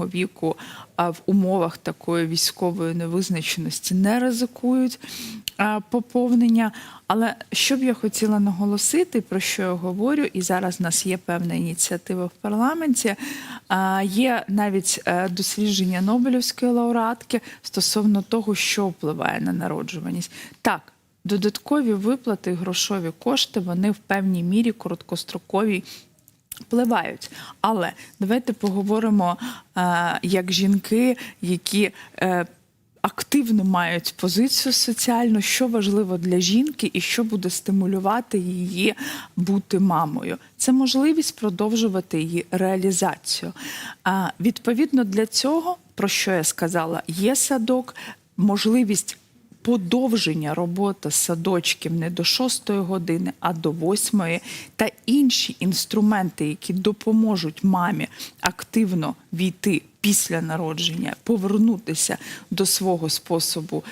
пенсійного віку в умовах такої військової невизначеності не ризикують поповнення. Але що б я хотіла наголосити, про що я говорю, і зараз в нас є певна ініціатива в парламенті. Є навіть е, дослідження Нобелівської лауреатки стосовно того, що впливає на народжуваність. Так, додаткові виплати, грошові кошти, вони в певній мірі короткострокові впливають. Але давайте поговоримо е, як жінки, які е, активно мають позицію соціальну, що важливо для жінки і що буде стимулювати її бути мамою. Це можливість продовжувати її реалізацію. А, відповідно для цього, про що я сказала, є садок, можливість подовження роботи садочків не до 6 години, а до 8, та інші інструменти, які допоможуть мамі активно війти після народження, повернутися до свого способу.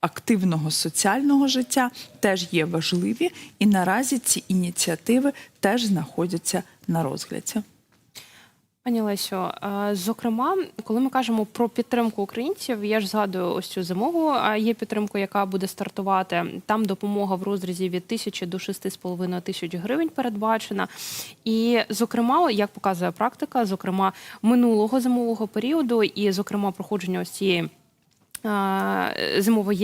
Активного соціального життя теж є важливі, і наразі ці ініціативи теж знаходяться на розгляді. Пані Лесю, зокрема, коли ми кажемо про підтримку українців, я ж згадую ось цю зимову є підтримка, яка буде стартувати. Там допомога в розрізі від тисячі до шести з половиною тисяч гривень передбачена. І, зокрема, як показує практика, зокрема минулого зимового періоду, і зокрема проходження ось цієї.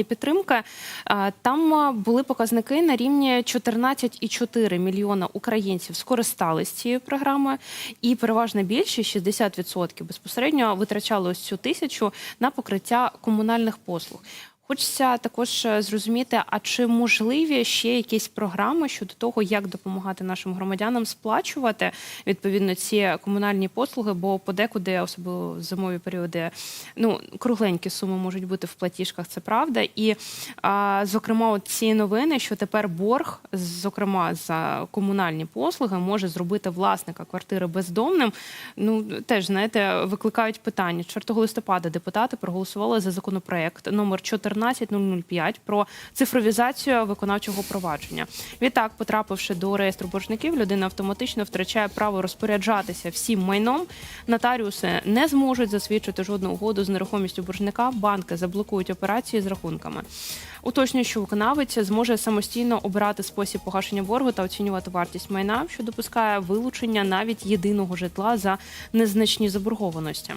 Підтримка. Е, Там були показники на рівні 14,4 мільйона українців скористались цією програмою, і переважна більшість 60% безпосередньо витрачали ось цю тисячу на покриття комунальних послуг. Хочеться також е, зрозуміти, а чи можливі ще якісь програми щодо того, як допомагати нашим громадянам сплачувати відповідно ці комунальні послуги, бо подекуди, особливо в зимові періоди, ну кругленькі суми можуть бути в платіжках, це правда. І а, зокрема, от ці новини, що тепер борг, зокрема за комунальні послуги, може зробити власника квартири бездомним. Ну теж знаєте, викликають питання. 4 листопада депутати проголосували за законопроект номер 14005 про цифровізацію виконавчого провадження. Відтак, потрапивши до реєстру боржників, людина автоматично втрачає право розпоряджатися всім майном. Нотаріуси не зможуть засвідчити жодну угоду з нерухомістю боржника. Банки заблокують операції з рахунками. Уточнюю, що виконавець зможе самостійно обирати спосіб погашення боргу та оцінювати вартість майна, що допускає вилучення навіть єдиного житла за незначні заборгованості.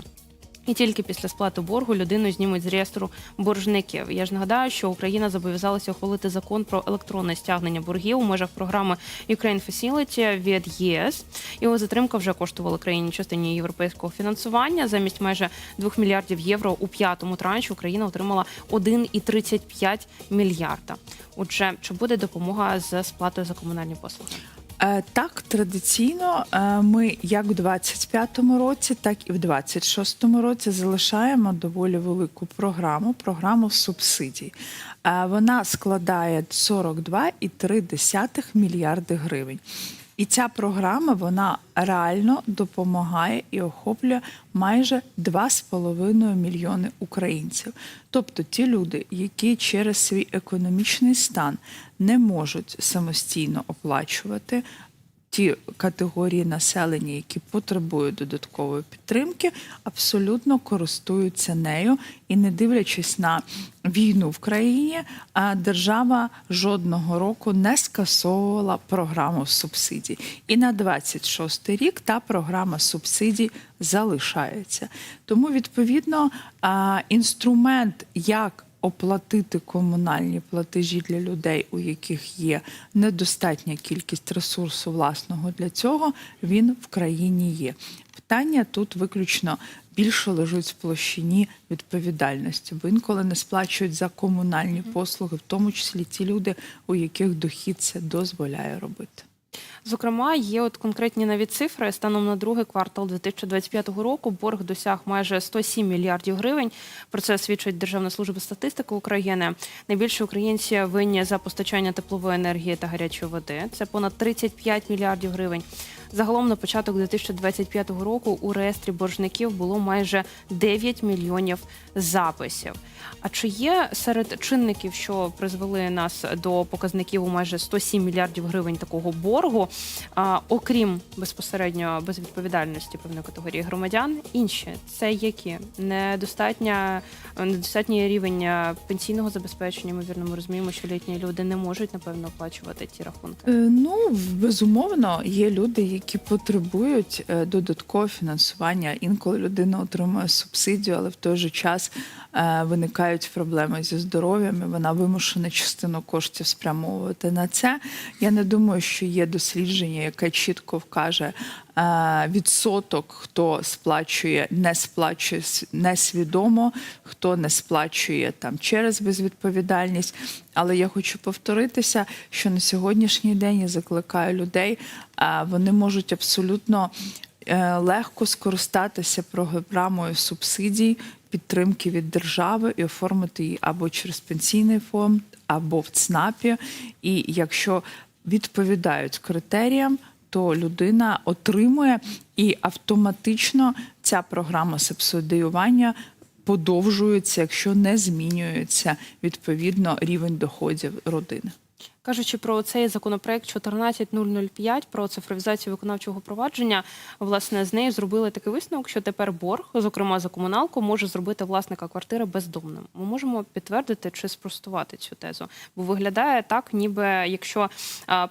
І тільки після сплати боргу людину знімуть з реєстру боржників. Я ж нагадаю, що Україна зобов'язалася ухвалити закон про електронне стягнення боргів у межах програми Ukraine Facility від ЄС. Його затримка вже коштувала країні частині європейського фінансування. Замість майже 2 мільярдів євро у п'ятому транші Україна отримала 1,35 мільярда. Отже, чи буде допомога з сплатою за комунальні послуги? Е, Так, традиційно е, ми як в 25-му році, так і в 26-му році залишаємо доволі велику програму, програму субсидій. Е, Вона складає 42,3 мільярди гривень. І ця програма вона реально допомагає і охоплює майже 2,5 мільйони українців. Тобто ті люди, які через свій економічний стан не можуть самостійно оплачувати ті категорії населення, які потребують додаткової підтримки, абсолютно користуються нею і, не дивлячись на війну в країні, держава жодного року не скасовувала програму субсидій. І на 26 рік та програма субсидій залишається. Тому, відповідно, інструмент, як оплатити комунальні платежі для людей, у яких є недостатня кількість ресурсу власного для цього, він в країні є. Питання тут виключно більше лежить в площині відповідальності, бо інколи не сплачують за комунальні послуги, в тому числі ті люди, у яких дохід це дозволяє робити. Зокрема, є от конкретні навіть цифри. Станом на другий квартал 2025 року борг досяг майже 107 мільярдів гривень. Про це свідчить Державна служба статистики України. Найбільше українці винні за постачання теплової енергії та гарячої води. Це понад 35 мільярдів гривень. Загалом на початок 2025 року у реєстрі боржників було майже 9 мільйонів записів. А чи є серед чинників, що призвели нас до показників у майже 107 мільярдів гривень такого боргу? Боргу, а, окрім безпосередньо безвідповідальності певної категорії громадян, інші це які недостатня недостатній рівень пенсійного забезпечення. Ймовірно, ми розуміємо, що літні люди не можуть напевно оплачувати ті рахунки. Е, Ну, безумовно, є люди, які потребують е, додаткового фінансування. Інколи людина отримує субсидію, але в той же час е, виникають проблеми зі здоров'ям. і Вона вимушена частину коштів спрямовувати на це. Я не думаю, що є дослідження, яке чітко вкаже е, відсоток, хто сплачує, не сплачує несвідомо, хто не сплачує там через безвідповідальність. Але я хочу повторитися, що на сьогоднішній день я закликаю людей, вони можуть абсолютно е, легко скористатися програмою субсидій, підтримки від держави і оформити її або через пенсійний фонд, або в ЦНАПі. І якщо відповідають критеріям, то людина отримує і автоматично ця програма субсидіювання подовжується, якщо не змінюється відповідно рівень доходів родини. Кажучи про цей законопроект 14005 про цифровізацію виконавчого провадження, власне, з нею зробили такий висновок, що тепер борг, зокрема за комуналку, може зробити власника квартири бездомним. Ми можемо підтвердити чи спростувати цю тезу, бо виглядає так, ніби якщо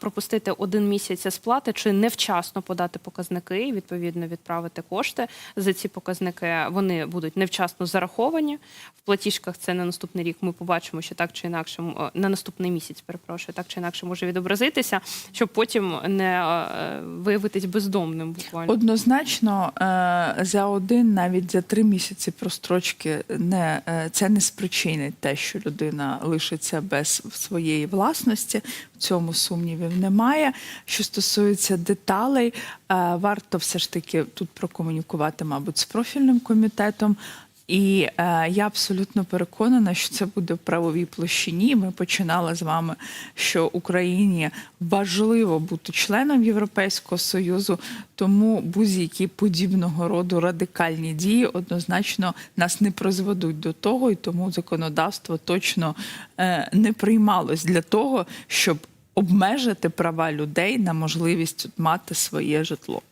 пропустити один місяць сплати чи невчасно подати показники, і відповідно відправити кошти за ці показники, вони будуть невчасно зараховані в платіжках. Це на наступний рік. Ми побачимо, що так чи інакше на наступний місяць, перепрошую, так чи інакше може відобразитися, щоб потім не е, виявитись бездомним. Буквально Однозначно, е, за один, навіть за три місяці прострочки не е, це не спричинить те, що людина лишиться без своєї власності. В цьому сумнівів немає. Що стосується деталей, варто все ж таки тут прокомунікувати, мабуть, з профільним комітетом. І е, я абсолютно переконана, що це буде в правовій площині. Ми починали з вами, що Україні важливо бути членом Європейського союзу, тому будь-які подібного роду радикальні дії однозначно нас не призведуть до того, і тому законодавство точно е, не приймалось для того, щоб обмежити права людей на можливість мати своє житло.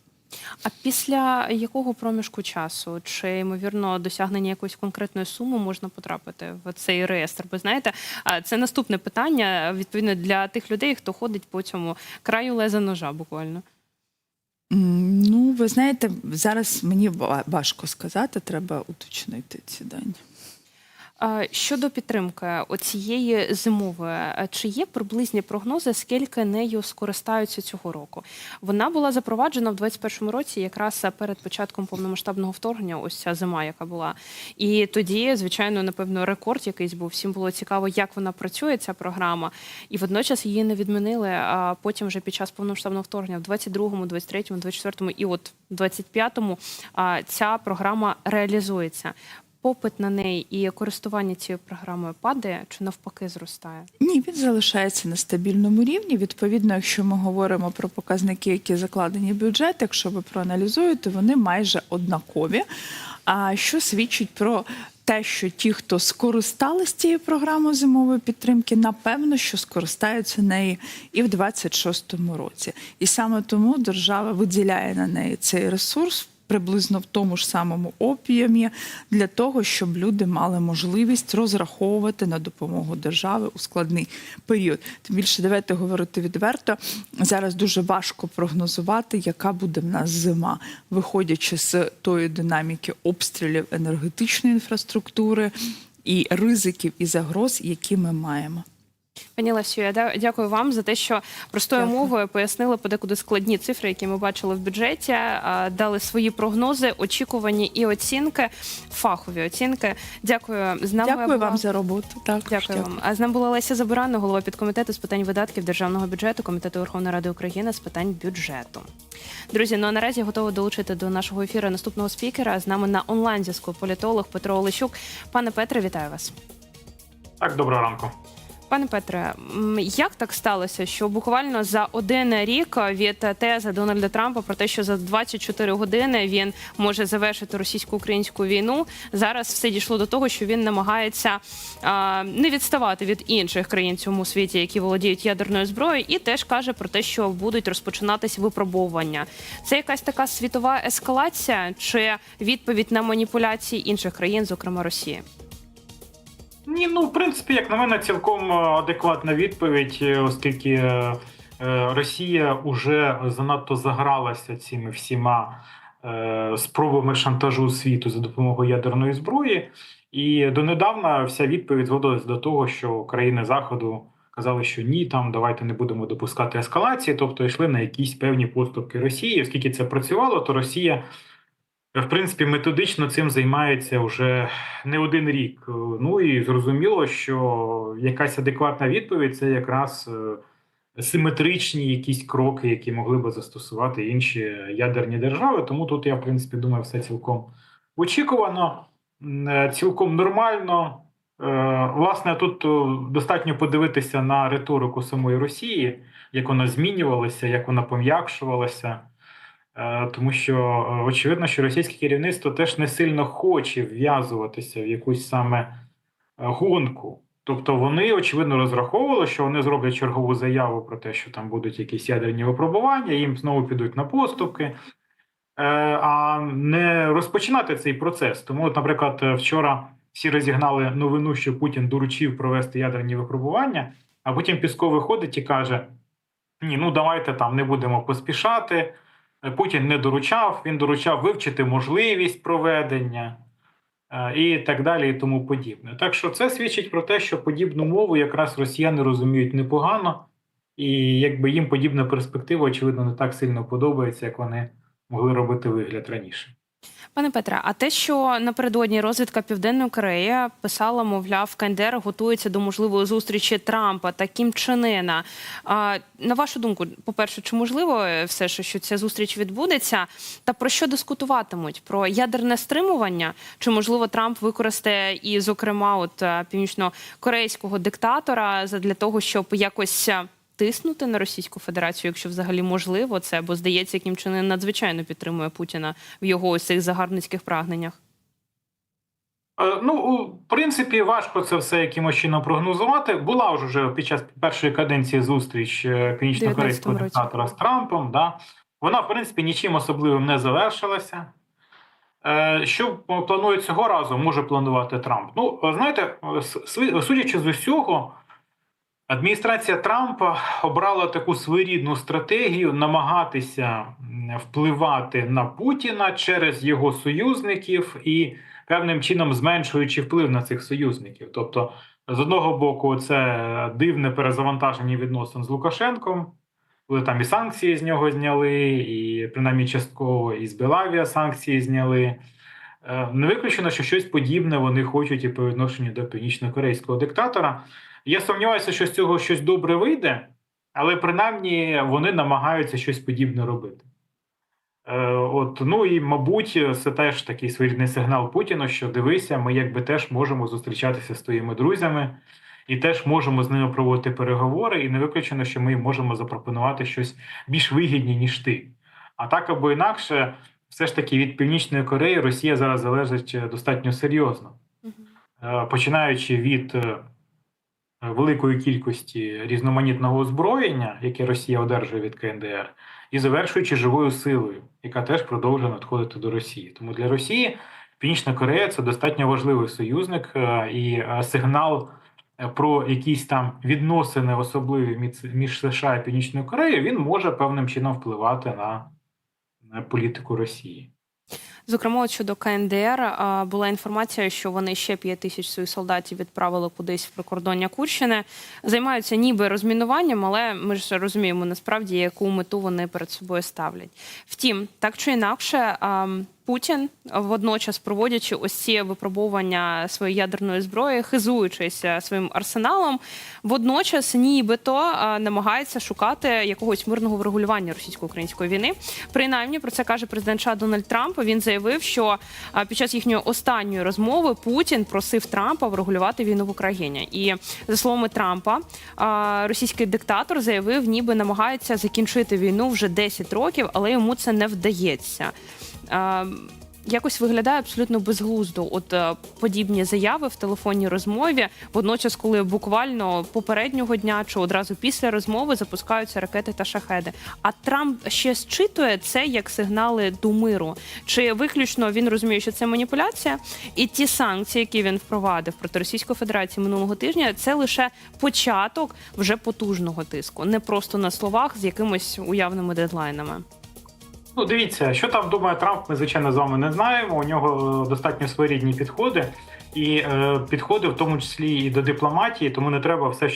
А після якого проміжку часу чи ймовірно досягнення якоїсь конкретної суми можна потрапити в цей реєстр? Бо знаєте, це наступне питання відповідно для тих людей, хто ходить по цьому краю леза ножа, буквально. Ну, ви знаєте, зараз мені важко сказати, треба уточнити ці дані. Щодо підтримки оцієї зимової, чи є приблизні прогнози, скільки нею скористаються цього року? Вона була запроваджена в 2021 році, якраз перед початком повномасштабного вторгнення. Ось ця зима, яка була. І тоді, звичайно, напевно, рекорд якийсь був. Всім було цікаво, як вона працює, ця програма. І водночас її не відмінили. А потім, вже під час повномасштабного вторгнення, в 22-му, 23-му, 24-му і от в 25-му а, ця програма реалізується попит на неї і користування цією програмою падає чи навпаки зростає? Ні, він залишається на стабільному рівні. Відповідно, якщо ми говоримо про показники, які закладені в бюджет, якщо ви проаналізуєте, вони майже однакові. А що свідчить про те, що ті, хто скористались цією програмою зимової підтримки, напевно, що скористаються нею і в 26-му році. І саме тому держава виділяє на неї цей ресурс. Приблизно в тому ж самому об'ємі для того, щоб люди мали можливість розраховувати на допомогу держави у складний період. Тим більше давайте говорити відверто. Зараз дуже важко прогнозувати, яка буде в нас зима, виходячи з тої динаміки обстрілів енергетичної інфраструктури і ризиків і загроз, які ми маємо. Пані Лесю, я дякую вам за те, що простою Дякую. мовою пояснили подекуди складні цифри, які ми бачили в бюджеті, дали свої прогнози, очікувані і оцінки, фахові оцінки. Дякую. З нами Дякую була- вам за роботу. Так, Дякую вам. А з нами була Леся Забуранна, голова підкомітету з питань видатків державного бюджету Комітету Верховної Ради України з питань бюджету. Друзі, ну а наразі готова долучити до нашого ефіру наступного спікера. З нами на онлайн зв'язку політолог Петро Олещук. Пане Петре, вітаю вас. Так, доброго ранку. Пане Петре, як так сталося, що буквально за один рік від тези Дональда Трампа про те, що за 24 години він може завершити російсько-українську війну, зараз все дійшло до того, що він намагається а, не відставати від інших країн цьому світі, які володіють ядерною зброєю, і теж каже про те, що будуть розпочинатись випробовування. Це якась така світова ескалація чи відповідь на маніпуляції інших країн, зокрема Росії? Ні, ну в принципі, як на мене, цілком е, адекватна відповідь, е, оскільки е, Росія уже занадто загралася цими всіма спробами шантажу світу за допомогою ядерної зброї. І донедавна вся відповідь зводилась до того, що країни Заходу казали, що ні, там давайте не будемо допускати ескалації, тобто йшли на якісь певні поступки Росії. Оскільки це працювало, то Росія. В принципі, методично цим займається вже не один рік. Ну і зрозуміло, що якась адекватна відповідь це якраз е, симетричні якісь кроки, які могли би застосувати інші ядерні держави. Тому тут я, в принципі, думаю, все цілком очікувано, е, цілком нормально. Е, Власне, тут достатньо подивитися на риторику самої Росії, як вона змінювалася, як вона пом'якшувалася. Е, Тому що е, очевидно, що російське керівництво теж не сильно хоче вв'язуватися в якусь саме е, гонку. Тобто вони очевидно розраховували, що вони зроблять чергову заяву про те, що там будуть якісь ядерні випробування, їм знову підуть на поступки, а не розпочинати цей процес. Тому, от, наприклад, вчора всі розігнали новину, що Путін доручив провести ядерні випробування, а потім Пісков виходить і каже: Ні, ну давайте там не будемо поспішати. Путін не доручав, він доручав вивчити можливість проведення е, і так далі, і тому подібне. Так що це свідчить про те, що подібну мову якраз росіяни розуміють непогано, і якби їм подібна перспектива, очевидно, не так сильно подобається, як вони могли робити вигляд раніше. Пане Петре, а те, що напередодні розвідка Південної Кореї писала, мовляв, КНДР готується до можливої зустрічі Трампа та Кім Чен А, На вашу думку, по-перше, чи можливо все ж, що ця зустріч відбудеться? Та про що дискутуватимуть? Про ядерне стримування? Чи можливо Трамп використає і, зокрема, от е, північно-корейського диктатора для того, щоб якось е, тиснути на Російську Федерацію, якщо взагалі можливо це, бо здається, Кім Чен Ын надзвичайно підтримує Путіна в його ось цих загарбницьких прагненнях. Е, Ну, у принципі, важко це все якимось чином прогнозувати. Була ж уже під час першої каденції зустріч е, північно-корейського диктатора з Трампом. Да? Вона, в принципі, нічим особливим не завершилася. Е, Що планує цього разу, може планувати Трамп? Ну, знаєте, судячи з усього, адміністрація Трампа обрала таку своєрідну стратегію намагатися впливати на Путіна через його союзників і певним чином зменшуючи вплив на цих союзників. Тобто, з одного боку, це дивне перезавантаження відносин з Лукашенком, коли там і санкції з нього зняли, і принаймні частково і з Белавія санкції зняли. Е, Не виключено, що щось подібне вони хочуть і по відношенню до північно-корейського диктатора. Я сумніваюся, що з цього щось добре вийде, але принаймні вони намагаються щось подібне робити. Е, От, ну і мабуть, це теж такий своєрідний сигнал Путіну, що дивися, ми якби теж можемо зустрічатися з твоїми друзями і теж можемо з ними проводити переговори, і не виключено, що ми можемо запропонувати щось більш вигідні, ніж ти. А так або інакше, все ж таки від Північної Кореї Росія зараз залежить е, достатньо серйозно, Е, починаючи від великої кількості різноманітного озброєння, яке Росія одержує від КНДР, і завершуючи живою силою, яка теж продовжує надходити до Росії. Тому для Росії Північна Корея це достатньо важливий союзник е, і е, сигнал е, про якісь там відносини особливі між США і Північною Кореєю, він може певним чином впливати на політику Росії. Зокрема, от щодо КНДР була інформація, що вони ще 5 тисяч своїх солдатів відправили кудись в прикордоння Курщини. Займаються ніби розмінуванням, але ми ж розуміємо насправді, яку мету вони перед собою ставлять. Втім, так чи інакше, Путін водночас проводячи ось ці випробування своєї ядерної зброї, хизуючись своїм арсеналом, водночас нібито е, намагається шукати якогось мирного врегулювання російсько-української війни. Принаймні про це каже президент США Дональд Трамп. Він заявив, що е, під час їхньої останньої розмови Путін просив Трампа врегулювати війну в Україні. І за словами Трампа, е, російський диктатор заявив, ніби намагається закінчити війну вже 10 років, але йому це не вдається. Якось виглядає абсолютно безглуздо. От е, подібні заяви в телефонній розмові, водночас, коли буквально попереднього дня чи одразу після розмови запускаються ракети та шахеди. А Трамп ще зчитує це як сигнали до миру. Чи виключно він розуміє, що це маніпуляція, і ті санкції, які він впровадив проти Російської Федерації минулого тижня, це лише початок вже потужного тиску, не просто на словах з якимись уявними дедлайнами. Ну, дивіться, що там думає Трамп, ми звичайно з вами не знаємо. У нього е, достатньо своєрідні підходи, і е, підходи в тому числі і до дипломатії, тому не треба все, що